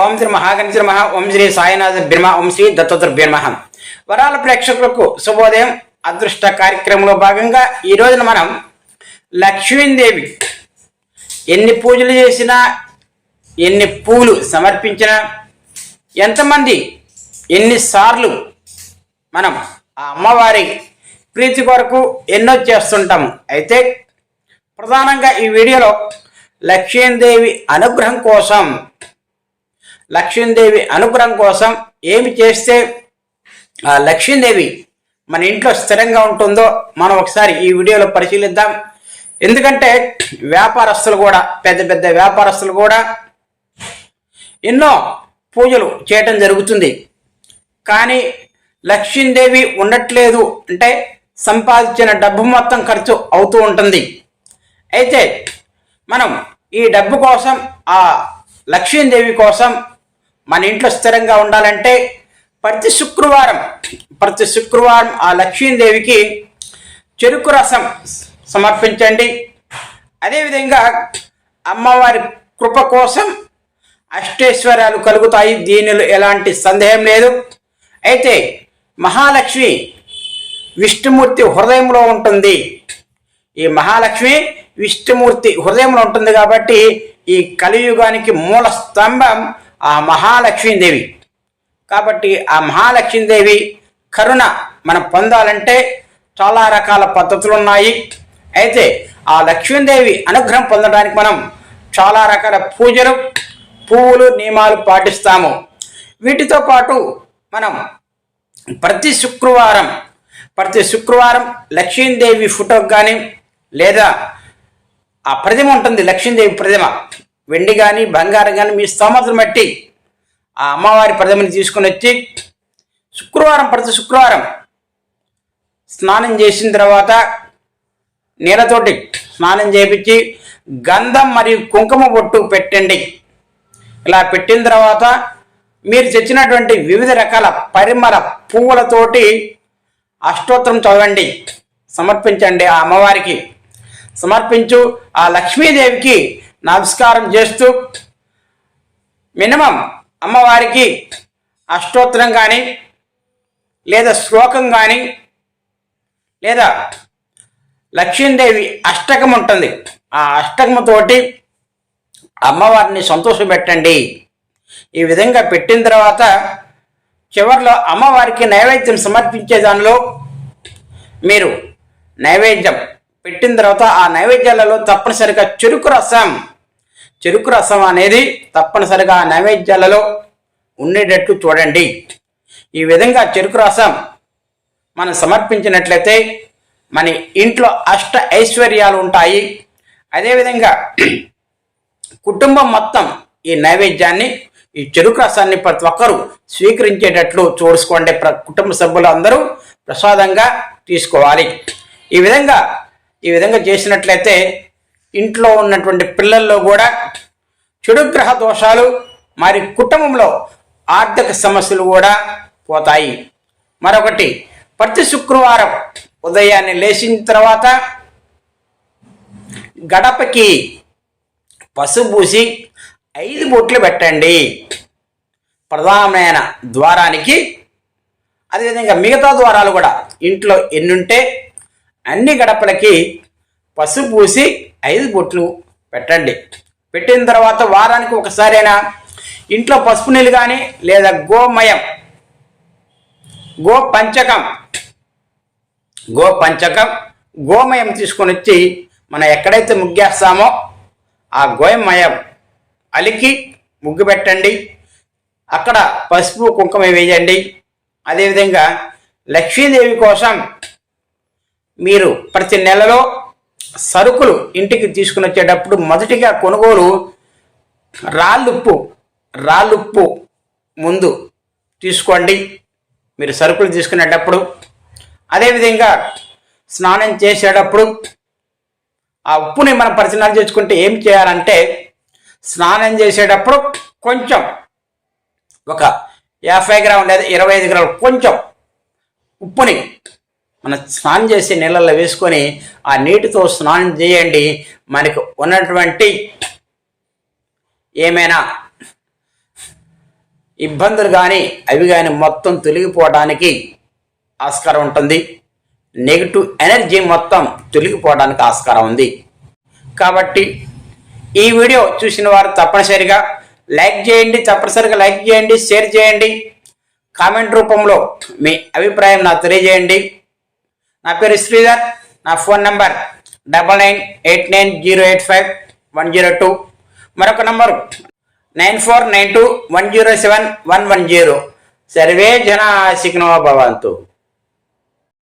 ఓం శ్రీ మహాగణిత నమ. ఓం శ్రీ సాయినాథ బ్రహ్మ. ఓం శ్రీ దత్తోత్తర నమ. వరాల ప్రేక్షకులకు శుభోదయం. అదృష్ట కార్యక్రమంలో భాగంగా ఈ రోజున మనం లక్ష్మీదేవి ఎన్ని పూజలు చేసినా ఎన్ని పూలు సమర్పించినా ఎంతమంది ఎన్నిసార్లు మనం ఆ అమ్మవారి ప్రీతి కొరకు ఎన్నో చేస్తుంటాము. అయితే ప్రధానంగా ఈ వీడియోలో లక్ష్మీదేవి అనుగ్రహం కోసం లక్ష్మీదేవి అనుగ్రహం కోసం ఏమి చేస్తే ఆ లక్ష్మీదేవి మన ఇంట్లో స్థిరంగా ఉంటుందో మనం ఒకసారి ఈ వీడియోలో పరిశీలిద్దాం. ఎందుకంటే వ్యాపారస్తులు కూడా పెద్ద పెద్ద వ్యాపారస్తులు కూడా ఎన్నో పూజలు చేయటం జరుగుతుంది. కానీ లక్ష్మీదేవి ఉండట్లేదు అంటే సంపాదించిన డబ్బు మొత్తం ఖర్చు అవుతూ ఉంటుంది. అయితే మనం ఈ డబ్బు కోసం ఆ లక్ష్మీదేవి కోసం మన ఇంట్లో స్థిరంగా ఉండాలంటే ప్రతి శుక్రవారం ప్రతి శుక్రవారం ఆ లక్ష్మీదేవికి చెరుకు రసం సమర్పించండి. అదేవిధంగా అమ్మవారి కృప కోసం అష్టైశ్వర్యాలు కలుగుతాయి. దీనిలో ఎలాంటి సందేహం లేదు. అయితే మహాలక్ష్మి విష్ణుమూర్తి హృదయంలో ఉంటుంది. ఈ మహాలక్ష్మి విష్ణుమూర్తి హృదయంలో ఉంటుంది కాబట్టి ఈ కలియుగానికి మూల స్తంభం ఆ మహాలక్ష్మీదేవి. కాబట్టి ఆ మహాలక్ష్మీదేవి కరుణ మనం పొందాలంటే చాలా రకాల పద్ధతులు ఉన్నాయి అయితే ఆ లక్ష్మీదేవి అనుగ్రహం పొందడానికి మనం చాలా రకాల పూజలు పువ్వులు నియమాలు పాటిస్తాము. వీటితో పాటు మనం ప్రతి శుక్రవారం ప్రతి శుక్రవారం లక్ష్మీదేవి ఫోటోకి కానీ లేదా ఆ ప్రతిమ ఉంటుంది లక్ష్మీదేవి ప్రతిమ వెండి కానీ బంగారం కానీ మీ స్తోమతను బట్టి ఆ అమ్మవారి ప్రతిమని తీసుకుని వచ్చి శుక్రవారం ప్రతి శుక్రవారం స్నానం చేసిన తర్వాత నీళ్ళతోటి స్నానం చేపించి గంధం మరియు కుంకుమ బొట్టు పెట్టండి. ఇలా పెట్టిన తర్వాత మీరు తెచ్చినటువంటి వివిధ రకాల పరిమళ పువ్వులతోటి అష్టోత్తరం చదవండి. సమర్పించండి ఆ అమ్మవారికి. సమర్పించు ఆ లక్ష్మీదేవికి నమస్కారం చేస్తూ మినిమం అమ్మవారికి అష్టోత్తరం కానీ లేదా శ్లోకం కానీ లేదా లక్ష్మీదేవి అష్టకం ఉంటుంది. ఆ అష్టకముతోటి అమ్మవారిని సంతోషపెట్టండి ఈ విధంగా పెట్టిన తర్వాత చివరిలో అమ్మవారికి నైవేద్యం సమర్పించే దానిలో మీరు నైవేద్యం పెట్టిన తర్వాత ఆ నైవేద్యాలలో తప్పనిసరిగా చెరుకు రసం చెరుకు రసం అనేది తప్పనిసరిగా ఆ నైవేద్యాలలో ఉండేటట్లు చూడండి. ఈ విధంగా చెరుకు రసం మనం సమర్పించినట్లయితే మన ఇంట్లో అష్ట ఐశ్వర్యాలు ఉంటాయి. అదేవిధంగా కుటుంబం మొత్తం ఈ నైవేద్యాన్ని ఈ చెరుకు రసాన్ని ప్రతి ఒక్కరూ స్వీకరించేటట్లు చూసుకోండి. ప్ర కుటుంబ సభ్యులు అందరూ ప్రసాదంగా తీసుకోవాలి. ఈ విధంగా ఈ విధంగా చేసినట్లయితే ఇంట్లో ఉన్నటువంటి పిల్లల్లో కూడా చెడు గ్రహ దోషాలు మరి కుటుంబంలో ఆర్థిక సమస్యలు కూడా పోతాయి. మరొకటి ప్రతి శుక్రవారం ఉదయాన్నే లేచిన తర్వాత గడపకి పసుపు పూసి ఐదు బొట్లు పెట్టండి. ప్రధానమైన ద్వారానికి అదేవిధంగా మిగతా ద్వారాలు కూడా ఇంట్లో ఎన్నుంటే అన్ని గడపలకి పసుపు పూసి ఐదు బొట్లు పెట్టండి. పెట్టిన తర్వాత వారానికి ఒకసారైనా ఇంట్లో పసుపు నీళ్ళు కానీ లేదా గోమయం గో పంచకం గో పంచకం గోమయం తీసుకొని వచ్చి మనం ఎక్కడైతే ముగ్గేస్తామో ఆ గోమయం అలికి ముగ్గు పెట్టండి. అక్కడ పసుపు కుంకుమ వేయండి. అదేవిధంగా లక్ష్మీదేవి కోసం మీరు ప్రతి నెలలో సరుకులు ఇంటికి తీసుకుని వచ్చేటప్పుడు మొదటిగా కొనుగోలు రాళ్ళుప్పు రాళ్ళుప్పు ముందు తీసుకోండి. మీరు సరుకులు తీసుకునేటప్పుడు అదేవిధంగా స్నానం చేసేటప్పుడు ఆ ఉప్పుని మనం పరిచయాలు చేసుకుంటే ఏం చేయాలంటే స్నానం చేసేటప్పుడు కొంచెం ఒక యాభై గ్రాములు లేదా ఇరవై ఐదు గ్రాములు కొంచెం ఉప్పుని మనం స్నానం చేసే నీళ్ళల్లో వేసుకొని ఆ నీటితో స్నానం చేయండి. మనకు ఉన్నటువంటి ఏమైనా ఇబ్బందులు కానీ అవి కానీ మొత్తం తొలగిపోవడానికి ఆస్కారం ఉంటుంది. నెగిటివ్ ఎనర్జీ మొత్తం తొలగిపోవడానికి ఆస్కారం ఉంది. కాబట్టి ఈ వీడియో చూసిన వారు తప్పనిసరిగా లైక్ చేయండి తప్పనిసరిగా లైక్ చేయండి షేర్ చేయండి. కామెంట్ రూపంలో మీ అభిప్రాయం నాకు తెలియజేయండి. నా పేరు శ్రీధర్ నా phone number double nine eight nine zero eight five one zero two. మరొక number nine four nine two one zero seven one one zero. Survey జనా శిఖనో భవంతు.